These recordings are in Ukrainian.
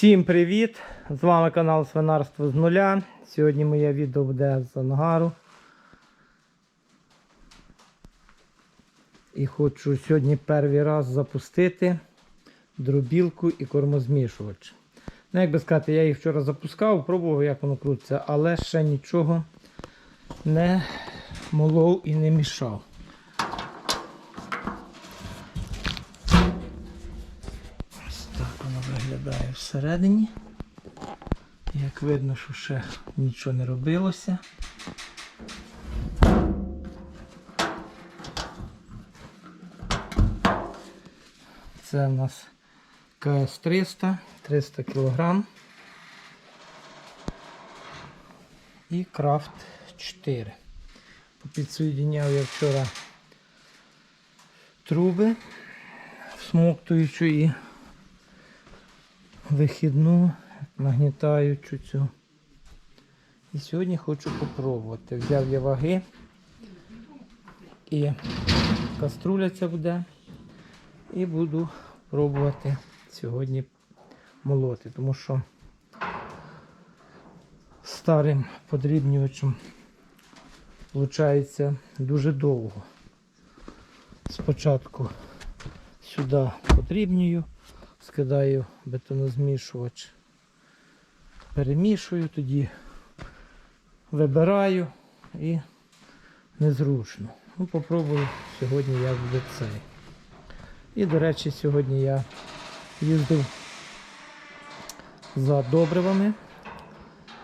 Всім привіт! З вами канал Свинарство з нуля. Сьогодні моє відео буде з ангару. І хочу сьогодні перший раз запустити дробілку і кормозмішувач. Ну, як би сказати, я їх вчора запускав, пробував, як воно крутиться, але ще нічого не молов і не мішав. Виглядає всередині. Як видно, що ще нічого не робилося. Це у нас КС 300, 300 кг. І Крафт 4. Попідсоєдиняв я вчора труби, всмоктуючу і вихідну, нагнітаючу цю. І сьогодні хочу попробувати. Взяв я ваги і каструля ця буде. І буду пробувати сьогодні молоти, тому що старим подрібнювачем виходить дуже довго. Спочатку сюди подрібнюю, скидаю бетонозмішувач, перемішую, тоді вибираю і незручно. Ну, попробую сьогодні як буде цей. І, до речі, сьогодні я їздив за добривами.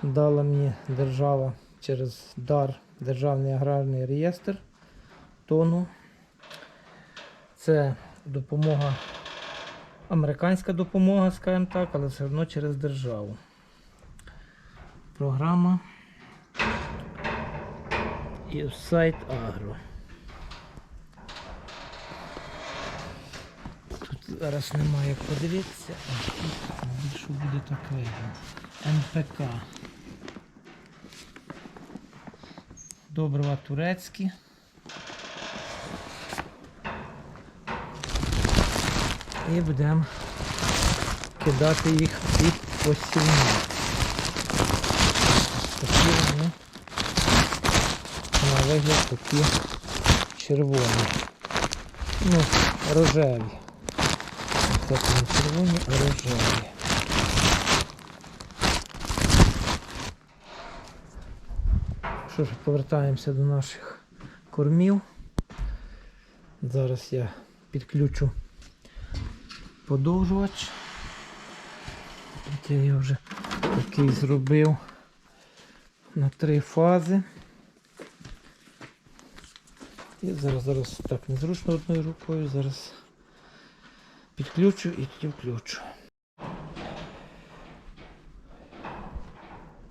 Дала мені держава через дар Державний аграрний реєстр тону. Це допомога, американська допомога, скажімо так, але все одно через державу. Програма і сайт Агро. Тут зараз немає як подивитися, а тут що буде так видно. НПК. Добрива турецькі. І будемо кидати їх під посівні. Такі вони на вигляд такі червоні. Ну, рожеві. Це не червоні, а рожеві. Що ж, повертаємося до наших кормів. Зараз я підключу подовжувач. От я його вже такий зробив на три фази. І зараз, зараз так незручно одною рукою, зараз підключу і тоді включу.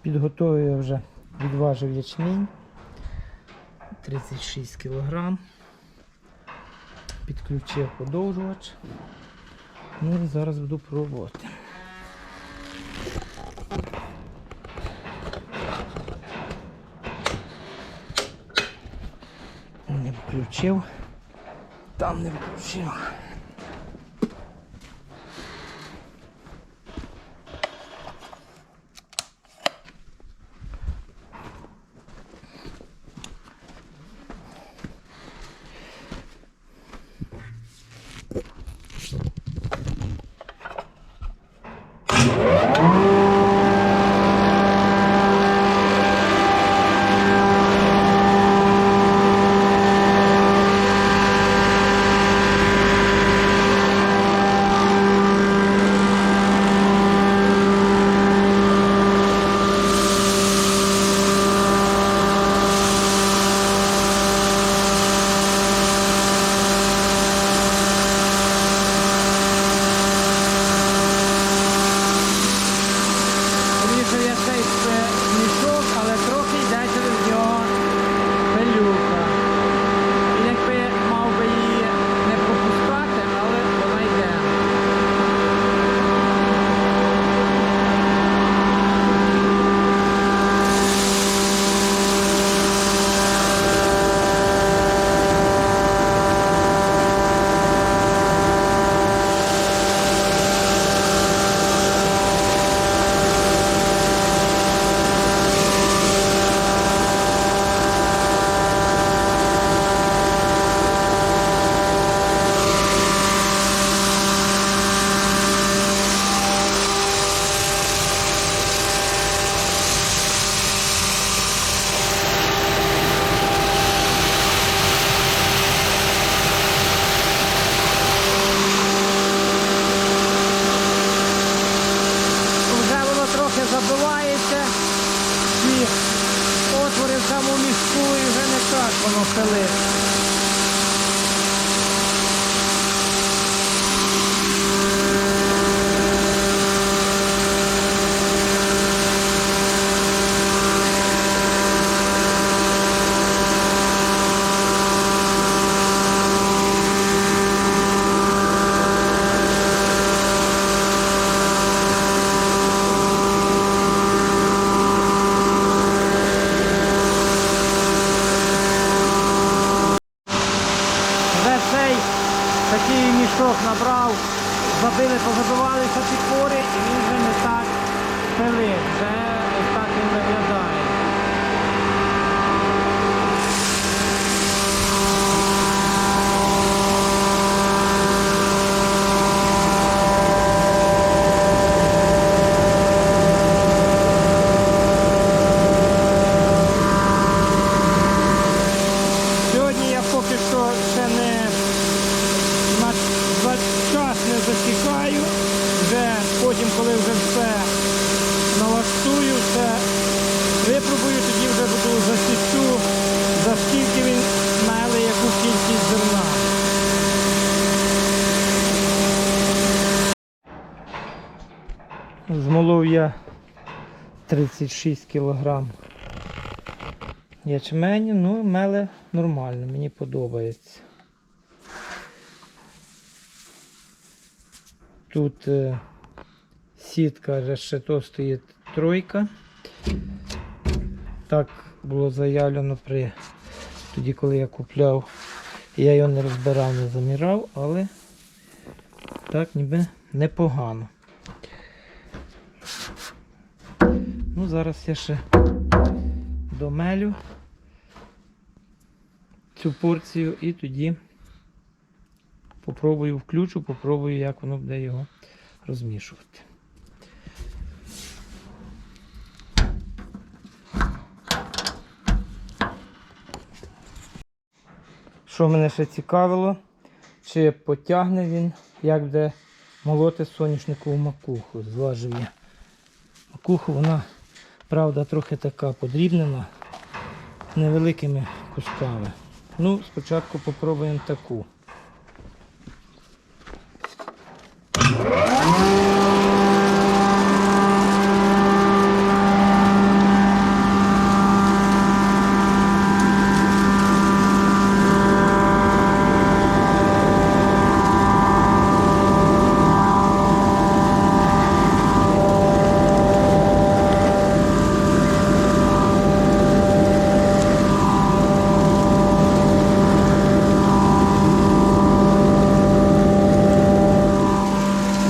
Підготовив я вже відважив ячмінь 36 кг. Підключив подовжувач. Ну і зараз буду пробувати. Не включив. Там не включив. 好的 за скільки він мели, яку кількість зерна. Змолов я 36 кілограм ячменю, ну, меле нормально, мені подобається. Тут е, сітка решето стоїть тройка. Так було заявлено при тоді, коли я купляв. Я його не розбирав, не замірав, але так ніби непогано. Ну, зараз я ще домелю цю порцію і тоді попробую включу, попробую, як воно буде його розмішувати. Що мене ще цікавило, чи потягне він, як буде молоти соняшникову макуху. Зважив я. Макуху вона, правда, трохи така подрібнена невеликими кусками. Ну, спочатку попробуємо таку.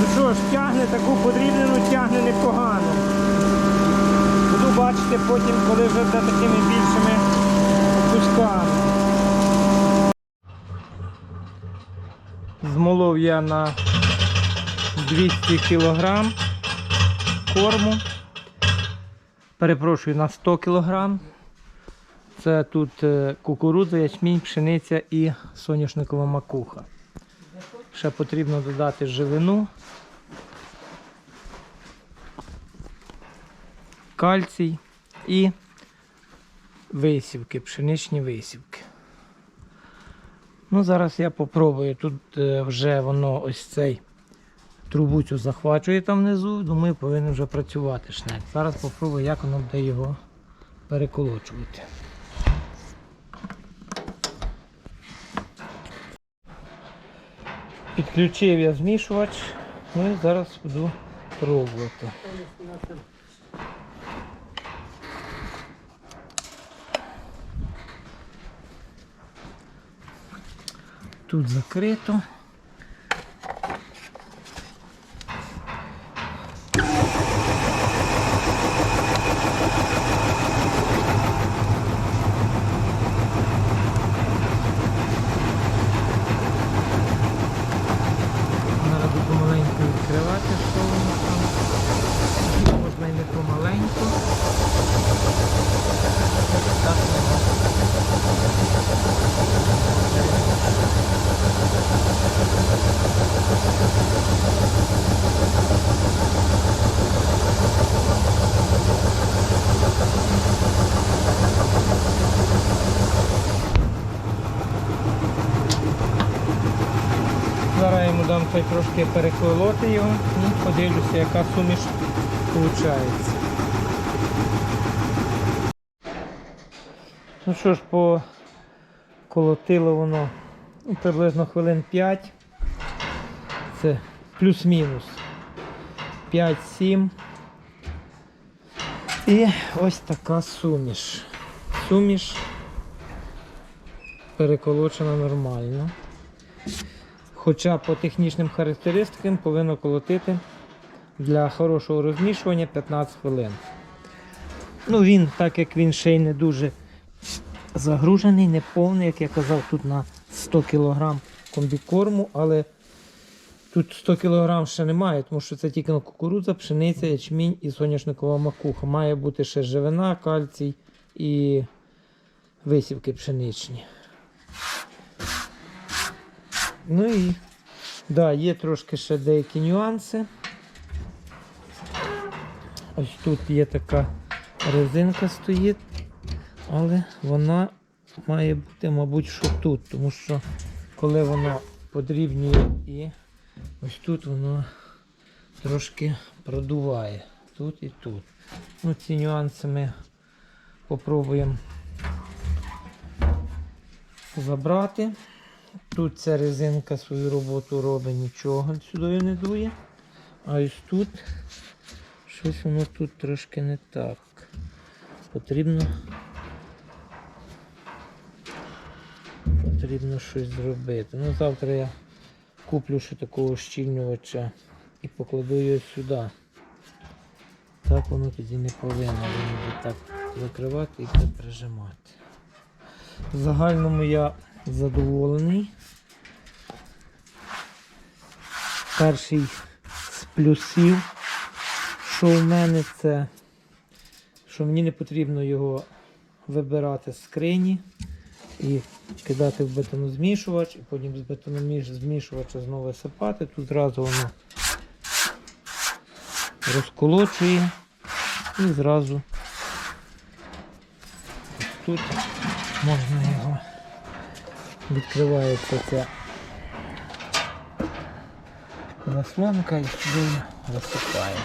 Ну що ж, тягне таку подрібнену, тягне непогано. Буду бачити потім, коли вже буде такими більшими кусками. Змолов я на 200 кг корму. Перепрошую на 100 кг. Це тут е, кукурудза, ячмінь, пшениця і соняшникова макуха. Ще потрібно додати живину, кальцій і висівки, пшеничні висівки. Ну, зараз я попробую. Тут е, вже воно ось цей трубу цю захвачує там внизу, думаю, повинен вже працювати шнек. Зараз попробую, як воно буде його переколочувати. Підключив я змішувач, ну і зараз буду пробувати. Тут закрито. Зараз буду помаленьку відкривати, що воно там. Можна і не помаленьку. Так, воно. ще трошки переколоти його і подивлюся, яка суміш виходить. Ну що ж, поколотило воно ну, приблизно хвилин 5. Це плюс-мінус. 5-7. І ось така суміш. Суміш переколочена нормально. Хоча по технічним характеристикам повинно колотити для хорошого розмішування 15 хвилин. Ну він, так як він ще й не дуже загружений, не повний, як я казав, тут на 100 кг комбікорму, але тут 100 кг ще немає, тому що це тільки кукурудза, пшениця, ячмінь і соняшникова макуха. Має бути ще живина, кальцій і висівки пшеничні. Ну і да, є трошки ще деякі нюанси. Ось тут є така резинка стоїть, але вона має бути, мабуть, що тут, тому що коли воно подрібнює і ось тут воно трошки продуває. Тут і тут. Ну, ці нюанси ми попробуємо забрати. Тут ця резинка свою роботу робить, нічого сюди не дує. А ось тут щось воно тут трошки не так. Потрібно. Потрібно щось зробити. Ну, завтра я куплю ще такого щільнювача і покладу його сюди. Так воно тоді не повинно. Воно так закривати і так прижимати. В загальному я задоволений. Перший з плюсів, що в мене це, що мені не потрібно його вибирати з скрині і кидати в бетонозмішувач, і потім з бетономішувача знову висипати. Тут зразу воно розколочує і зразу тут можна його відкривається ця заслонка і сюди розсипає.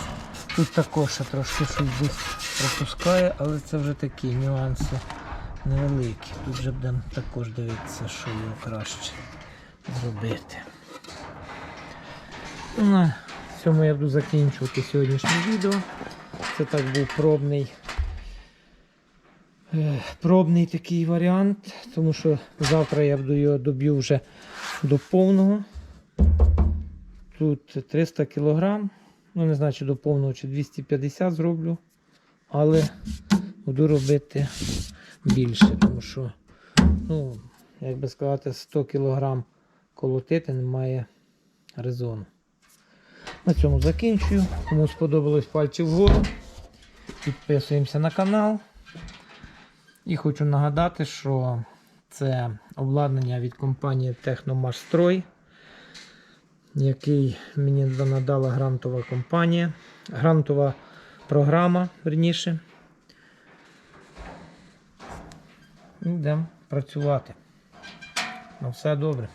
Тут також трошки щось десь пропускає, але це вже такі нюанси невеликі. Тут вже будемо також дивитися, що його краще зробити. Ну, На цьому я буду закінчувати сьогоднішнє відео. Це так був пробний пробний такий варіант, тому що завтра я його доб'ю вже до повного. Тут 300 кг. Ну, не знаю, чи до повного, чи 250 зроблю. Але буду робити більше, тому що, ну, як би сказати, 100 кг колотити немає резону. На цьому закінчую. Кому сподобалось пальці вгору. Підписуємося на канал. І хочу нагадати, що це обладнання від компанії Техномашстрой, який мені надала грантова компанія, грантова програма, верніше. Йдемо працювати. На все добре.